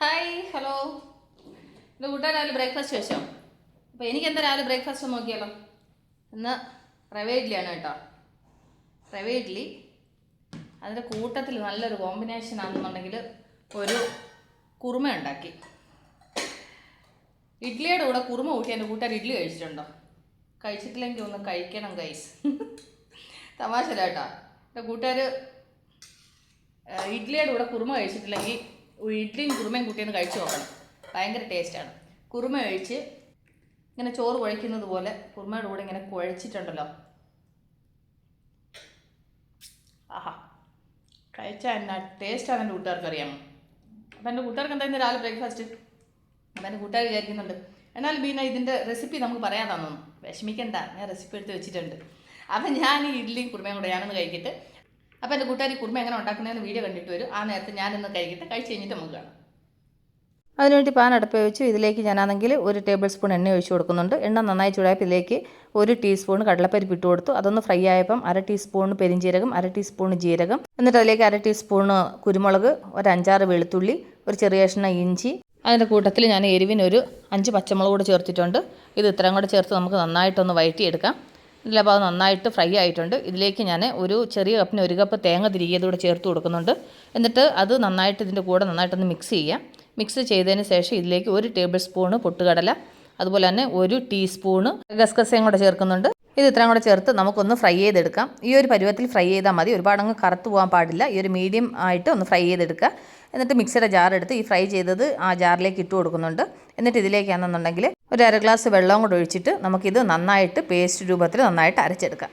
Hi hello എന്റെ കൂട്ടുകാർ രാവിലെ ബ്രേക്ക്ഫാസ്റ്റ് വെച്ചോ? അപ്പോൾ എനിക്ക് എന്താ രാവിലെ ബ്രേക്ക്ഫാസ്റ്റ് നോക്കിയാലോ? ഇന്ന് റവ ഇഡ്ഡലിയാണ് കേട്ടോ. റവ ഇഡ്ഡലി അതിന്റെ കൂട്ടത്തിൽ നല്ലൊരു കോമ്പിനേഷൻ ആണെന്നുണ്ടെങ്കിൽ ഒരു കുറുമ ഉണ്ടാക്കി. ഇഡ്ഡലിയുടെ കൂടെ കുറുമ കൂട്ടി എന്റെ കൂട്ടുകാർ ഇഡ്ഡലി കഴിച്ചിട്ടുണ്ടോ? കഴിച്ചിട്ടില്ലെങ്കിൽ ഒന്ന് കഴിക്കണം കൈസ് തമാശ കേട്ടോ. എന്റെ കൂട്ടുകാർ ഇഡ്ലിയുടെ കൂടെ കുറുമ കഴിച്ചിട്ടില്ലെങ്കിൽ ഇഡ്ഡലിയും കുറുമയും കൂട്ടിയൊന്ന് കഴിച്ചു നോക്കണം. ഭയങ്കര ടേസ്റ്റാണ് കുറുമ ഒഴിച്ച് ഇങ്ങനെ ചോറ് കുഴയ്ക്കുന്നത് പോലെ കുറുമയുടെ കൂടെ ഇങ്ങനെ കുഴച്ചിട്ടുണ്ടല്ലോ. ആഹാ. കഴിച്ചാൽ എന്നാ ടേസ്റ്റാണ് എന്റെ കൂട്ടുകാർക്ക് അറിയാമോ അപ്പം എന്റെ കൂട്ടുകാർക്ക് എന്തായിരുന്നു രാവിലെ ബ്രേക്ക്ഫാസ്റ്റ് അപ്പം എന്റെ കൂട്ടുകാർ വിചാരിക്കുന്നുണ്ട് എന്നാൽ ബീന ഇതിന്റെ റെസിപ്പി നമുക്ക് പറയാൻ വിഷമിക്കണ്ട ഞാൻ റെസിപ്പി എടുത്ത് വെച്ചിട്ടുണ്ട്. അപ്പം ഞാൻ ഈ ഇഡ്ഡലിയും കുറുമയും കൂടെ ഞാനൊന്ന് കഴിക്കട്ടെ. അപ്പോൾ എന്റെ കൂട്ടുകാരി കുടുംബം എങ്ങനെ ഉണ്ടാക്കുന്നതെന്ന് വീഡിയോ കണ്ടിട്ട് വരും. ആ നേരത്തെ ഞാനൊന്ന് കഴിക്കട്ടെ കഴിച്ച് കഴിഞ്ഞിട്ട് നമുക്ക് കാണാം. അതിനുവേണ്ടി പാൻ അടുപ്പ് വെച്ചു ഇതിലേക്ക് ഞാനാണെങ്കിൽ ഒരു ടേബിൾ സ്പൂൺ എണ്ണ ഒഴിച്ചു കൊടുക്കുന്നുണ്ട്. എണ്ണ നന്നായി ചൂടായപ്പോൾ ഇതിലേക്ക് ഒരു ടീസ്പൂൺ കടലപ്പരിപ്പ് ഇട്ട് കൊടുത്തു. അതൊന്ന് ഫ്രൈ ആയപ്പം അര ടീസ്പൂൺ പെരിഞ്ജീരകം അര ടീസ്പൂൺ ജീരകം എന്നിട്ട് അതിലേക്ക് അര ടീസ്പൂൺ കുരുമുളക് ഒരു അഞ്ചാറ് വെളുത്തുള്ളി ഒരു ചെറിയ കഷ്ണം ഇഞ്ചി. അതിന്റെ കൂട്ടത്തിൽ ഞാൻ എരിവിനൊരു അഞ്ച് പച്ചമുളക് കൂടെ ചേർത്തിട്ടുണ്ട്. ഇത് ഇത്രയും കൂടെ ചേർത്ത് നമുക്ക് നന്നായിട്ടൊന്ന് വഴറ്റിയെടുക്കാം ഇതിലപ്പോൾ അത് നന്നായിട്ട് ഫ്രൈ ആയിട്ടുണ്ട്. ഇതിലേക്ക് ഞാൻ ഒരു ചെറിയ കപ്പിന് ഒരു കപ്പ് തേങ്ങ തിരികിയത് കൂടെ ചേർത്ത് കൊടുക്കുന്നുണ്ട്. എന്നിട്ട് അത് നന്നായിട്ട് ഇതിന്റെ കൂടെ നന്നായിട്ടൊന്ന് മിക്സ് ചെയ്യാം. മിക്സ് ചെയ്തതിന് ശേഷം ഇതിലേക്ക് ഒരു ടേബിൾ സ്പൂണ് പൊട്ടുകടല അതുപോലെ തന്നെ ഒരു ടീസ്പൂണ് ഗസ്കസയും കൂടെ ചേർക്കുന്നുണ്ട്. ഇത് ഇത്രയും കൂടെ ചേർത്ത് നമുക്കൊന്ന് ഫ്രൈ ചെയ്തെടുക്കാം. ഈ ഒരു പരുവത്തിൽ ഫ്രൈ ചെയ്താൽ മതി. ഒരുപാട് അങ്ങ് കറുത്ത് പോകാൻ പാടില്ല. ഈ ഒരു മീഡിയം ആയിട്ട് ഒന്ന് ഫ്രൈ ചെയ്തെടുക്കുക. എന്നിട്ട് മിക്സിയുടെ ജാർ എടുത്ത് ഈ ഫ്രൈ ചെയ്തത് ആ ജാറിലേക്ക് ഇട്ട് കൊടുക്കുന്നുണ്ട്. എന്നിട്ട് ഇതിലേക്കാണെന്നുണ്ടെങ്കിൽ ഒരു അര ഗ്ലാസ് വെള്ളം കൂടെ ഒഴിച്ചിട്ട് നമുക്കിത് നന്നായിട്ട് പേസ്റ്റ് രൂപത്തിൽ നന്നായിട്ട് അരച്ചെടുക്കാം.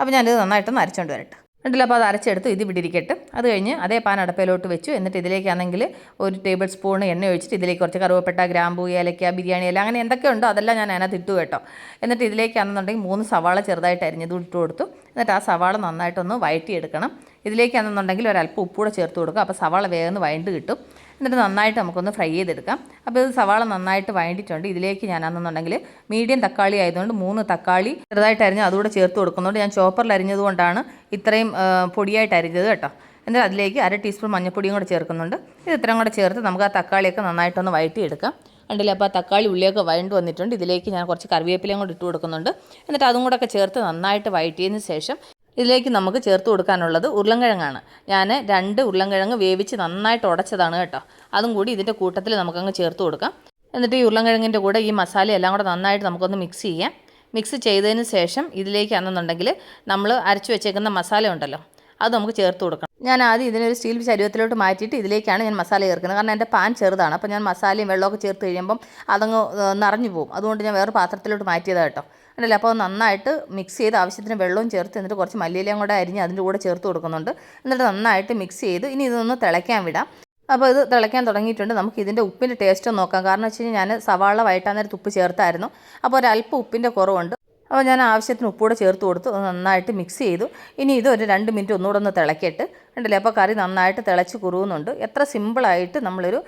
അപ്പോൾ ഞാനിത് നന്നായിട്ടൊന്ന് അരച്ചുകൊണ്ട് വരട്ടെ. എന്നിട്ടില്ല അപ്പോൾ അത് അരച്ചെടുത്ത് ഇത് ഇവിടെ ഇരിക്കട്ടെ അത് കഴിഞ്ഞ് അതേ പാൻ അടപ്പയിലോട്ട് വെച്ചു. എന്നിട്ട് ഇതിലേക്കാണെങ്കിൽ ഒരു ടേബിൾ സ്പൂൺ എണ്ണ ഒഴിച്ചിട്ട് ഇതിലേക്ക് കുറച്ച് കറുവപ്പെട്ട ഗ്രാമ്പൂ ഏലക്ക ബിരിയാണി ഇല അങ്ങനെ എന്തൊക്കെ ഉണ്ടോ അതെല്ലാം ഞാൻ അതിനകത്ത് ഇട്ടു കേട്ടോ. എന്നിട്ട് ഇതിലേക്കാണെന്നുണ്ടെങ്കിൽ മൂന്ന് സവാള ചെറുതായിട്ട് അരിഞ്ഞത് ഇട്ട് കൊടുത്തു. എന്നിട്ട് ആ സവാള നന്നായിട്ടൊന്ന് വഴറ്റിയെടുക്കണം. ഇതിലേക്കാണെന്നുണ്ടെങ്കിൽ ഒരല്പം ഉപ്പൂടെ ചേർത്ത് കൊടുക്കുക. അപ്പോൾ സവാള വേഗം വഴണ്ട് കിട്ടും. എന്നിട്ട് നന്നായിട്ട് നമുക്കൊന്ന് ഫ്രൈ ചെയ്തെടുക്കാം. അപ്പോൾ ഇത് സവാള നന്നായിട്ട് വഴണ്ടിട്ടുണ്ട് ഇതിലേക്ക് ഞാനാണെന്നുണ്ടെങ്കിൽ മീഡിയം തക്കാളി ആയതുകൊണ്ട് മൂന്ന് തക്കാളി ചെറുതായിട്ട് അരിഞ്ഞ് അതുകൂടെ ചേർത്ത് കൊടുക്കുന്നുണ്ട് ഞാൻ ചോപ്പറിൽ അരിഞ്ഞതുകൊണ്ടാണ് ഇത്രയും പൊടിയായിട്ട് അരിഞ്ഞത് കേട്ടോ. എന്നിട്ട് അതിലേക്ക് അര ടീസ്പൂൺ മഞ്ഞൾപ്പൊടിയും കൂടെ ചേർക്കുന്നുണ്ട്. ഇത് ഇത്രയും കൂടെ ചേർത്ത് നമുക്ക് ആ തക്കാളിയൊക്കെ നന്നായിട്ടൊന്ന് വഴറ്റിയെടുക്കാം. കണ്ടില്ല അപ്പോൾ ആ തക്കാളി ഉള്ളിയൊക്കെ വഴണ്ട് വന്നിട്ടുണ്ട്. ഇതിലേക്ക് ഞാൻ കുറച്ച് കറിവേപ്പിലയും കൂടെ ഇട്ട് കൊടുക്കുന്നുണ്ട്. എന്നിട്ട് അതും കൂടെ ഒക്കെ ചേർത്ത് നന്നായിട്ട് വഴറ്റിയതിന് ശേഷം ഇതിലേക്ക് നമുക്ക് ചേർത്ത് കൊടുക്കാനുള്ളത് ഉരുളൻകിഴങ്ങാണ്. ഞാൻ രണ്ട് ഉരുളൻകിഴങ്ങ് വേവിച്ച് നന്നായിട്ട് ഉടച്ചതാണ് കേട്ടോ. അതും കൂടി ഇതിന്റെ കൂട്ടത്തിൽ നമുക്കങ്ങ് ചേർത്ത് കൊടുക്കാം. എന്നിട്ട് ഈ ഉരുളൻകിഴങ്ങിന്റെ കൂടെ ഈ മസാല എല്ലാം കൂടെ നന്നായിട്ട് നമുക്കൊന്ന് മിക്സ് ചെയ്യാം. മിക്സ് ചെയ്തതിന് ശേഷം ഇതിലേക്കാണെന്നുണ്ടെങ്കിൽ നമ്മൾ അരച്ച് വെച്ചേക്കുന്ന മസാല ഉണ്ടല്ലോ അത് നമുക്ക് ചേർത്ത് കൊടുക്കണം. ഞാൻ ആദ്യം ഇതിനൊരു സ്റ്റീൽ ചരുവത്തിലോട്ട് മാറ്റിയിട്ട് ഇതിലേക്കാണ് ഞാൻ മസാല ചേർക്കുന്നത്. കാരണം എന്റെ പാൻ ചെറുതാണ്. അപ്പോൾ ഞാൻ മസാലയും വെള്ളമൊക്കെ ചേർത്ത് കഴിയുമ്പം അതങ്ങ് നിറഞ്ഞു പോകും. അതുകൊണ്ട് ഞാൻ വേറെ പാത്രത്തിലോട്ട് മാറ്റിയതാണ് കേട്ടോ. ഉണ്ടല്ലോ അപ്പോൾ നന്നായിട്ട് മിക്സ് ചെയ്ത് ആവശ്യത്തിന് വെള്ളവും ചേർത്ത് എന്നിട്ട് കുറച്ച് മല്ലിയിലയും കൂടെ അരിഞ്ഞ് അതിന്റെ കൂടെ ചേർത്ത് കൊടുക്കുന്നുണ്ട്. എന്നിട്ട് നന്നായിട്ട് മിക്സ് ചെയ്ത് ഇനി ഇതൊന്ന് തിളയ്ക്കാൻ വിടാം. അപ്പോൾ ഇത് തിളയ്ക്കാൻ തുടങ്ങിയിട്ടുണ്ട്. നമുക്ക് ഇതിന്റെ ഉപ്പിന്റെ ടേസ്റ്റ് നോക്കാം. കാരണം വെച്ച് കഴിഞ്ഞാൽ ഞാൻ സവാള വഴറ്റാൻ നേരത്ത് ഉപ്പ് ചേർത്തായിരുന്നു. അപ്പോൾ ഒരല്പം ഉപ്പിന്റെ കുറവുണ്ട്. അപ്പോൾ ഞാൻ ആവശ്യത്തിന് ഉപ്പൂടെ ചേർത്ത് കൊടുത്തു. അത് നന്നായിട്ട് മിക്സ് ചെയ്തു. ഇനി ഇത് ഒരു രണ്ട് മിനിറ്റ് ഒന്നുകൂടെ ഒന്ന് തിളക്കിയിട്ട് ഉണ്ടല്ലേ അപ്പോൾ കറി നന്നായിട്ട് തിളച്ച് കുറുകുന്നുണ്ട്. എത്ര സിമ്പിളായിട്ട് നമ്മളൊരു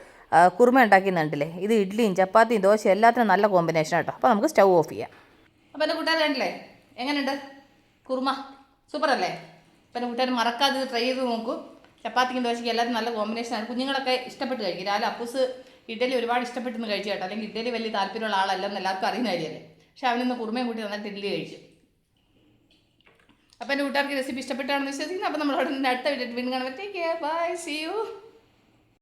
കുറുമ ഉണ്ടാക്കിയെന്നുണ്ടല്ലേ ഇത് ഇഡ്ഡലിയും ചപ്പാത്തിയും ദോശയും എല്ലാത്തിനും നല്ല കോമ്പിനേഷൻ കേട്ടോ അപ്പോൾ നമുക്ക് സ്റ്റൗ ഓഫ് ചെയ്യാം. അപ്പോൾ എന്റെ കൂട്ടുകാർ എങ്ങനെയുണ്ട്? കുറുമ സൂപ്പർ അല്ലേ? അപ്പോൾ എന്റെ കൂട്ടുകാർ മറക്കാതെ ട്രൈ ചെയ്ത് നോക്കൂ. ചപ്പാത്തിക്കും ദോശയ്ക്കും എല്ലാത്തിനും നല്ല കോമ്പിനേഷനാണ് കുഞ്ഞുങ്ങളൊക്കെ ഇഷ്ടപ്പെട്ട് കഴിക്കും. രാവിലെ അപ്പൂസ് ഇഡ്ഡലി ഒരുപാട് ഇഷ്ടപ്പെട്ടെന്ന് കഴിച്ചു കേട്ടോ. അല്ലെങ്കിൽ ഇഡ്ഡലി വലിയ താല്പര്യമുള്ള ആളല്ലെന്ന് എല്ലാവർക്കും അറിയുന്ന കാര്യമല്ലേ? പക്ഷെ അവനിന്ന് കുറുമയും കൂട്ടി നന്നായിട്ട് ഇഡ്ഡലി കഴിച്ചു. അപ്പം എന്റെ കൂട്ടുകാർക്ക് റെസിപ്പി ഇഷ്ടപ്പെട്ടാണെന്ന് വിശ്വസിക്കുന്നു. അപ്പോൾ നമ്മളോട് അടുത്ത വീട്ടിൽ വീണ്ടും കാണുമ്പോഴത്തേക്ക് ബൈ സി യു